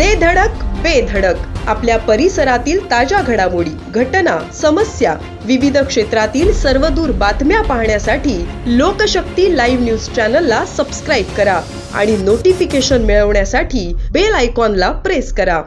दे धडक बेधडक आपल्या परिसरातील ताज्या घडामोडी घटना समस्या विविध क्षेत्रातील सर्वदूर बातम्या पाहण्यासाठी लोकशक्ती लाईव्ह न्यूज चॅनलला सबस्क्राईब करा आणि नोटिफिकेशन मिळवण्यासाठी बेल आयकॉनला प्रेस करा.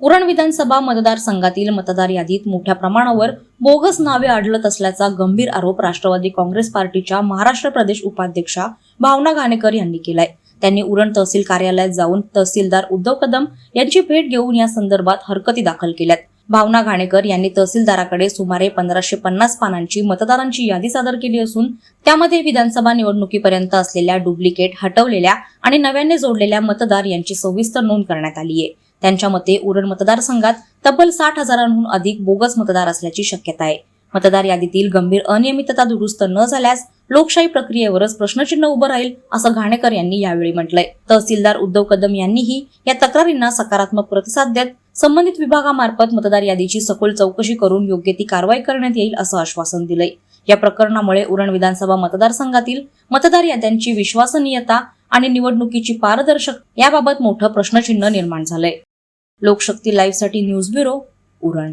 उरण विधानसभा मतदारसंघातील मतदार यादीत मोठ्या प्रमाणावर बोगस नावे आढळत असल्याचा गंभीर आरोप राष्ट्रवादी काँग्रेस पार्टीच्या महाराष्ट्र प्रदेश उपाध्यक्षा भावना घाणेकर यांनी केलाय. त्यांनी उरण तहसील कार्यालयात जाऊन तहसीलदार उद्धव कदम यांची भेट घेऊन या संदर्भात हरकती दाखल केल्यात. भावना घाणेकर यांनी तहसीलदाराकडे सुमारे पंधराशे पन्नास पानांची मतदारांची यादी सादर केली असून त्यामध्ये विधानसभा निवडणुकीपर्यंत असलेल्या डुप्लिकेट हटवलेल्या आणि नव्याने जोडलेल्या मतदार यांची सविस्तर नोंद करण्यात आली आहे. त्यांच्या मते उरण मतदारसंघात तब्बल साठ हजारांहून अधिक बोगस मतदार असल्याची शक्यता आहे. मतदार यादीतील गंभीर अनियमितता दुरुस्त न झाल्यास लोकशाही प्रक्रियेवरच प्रश्नचिन्ह उभं राहील असं घाणेकर यांनी यावेळी म्हटलंय. तहसीलदार उद्धव कदम यांनीही या तक्रारींना सकारात्मक प्रतिसाद देत संबंधित विभागामार्फत मतदार यादीची सखोल चौकशी करून योग्य ती कारवाई करण्यात येईल असं आश्वासन दिलंय. या प्रकरणामुळे उरण विधानसभा मतदारसंघातील मतदार याद्यांची विश्वसनीयता आणि निवडणुकीची पारदर्शक याबाबत मोठं प्रश्नचिन्ह निर्माण झालंय. लोकशक्ती लाईव्हसाठी न्यूज ब्युरो उरण.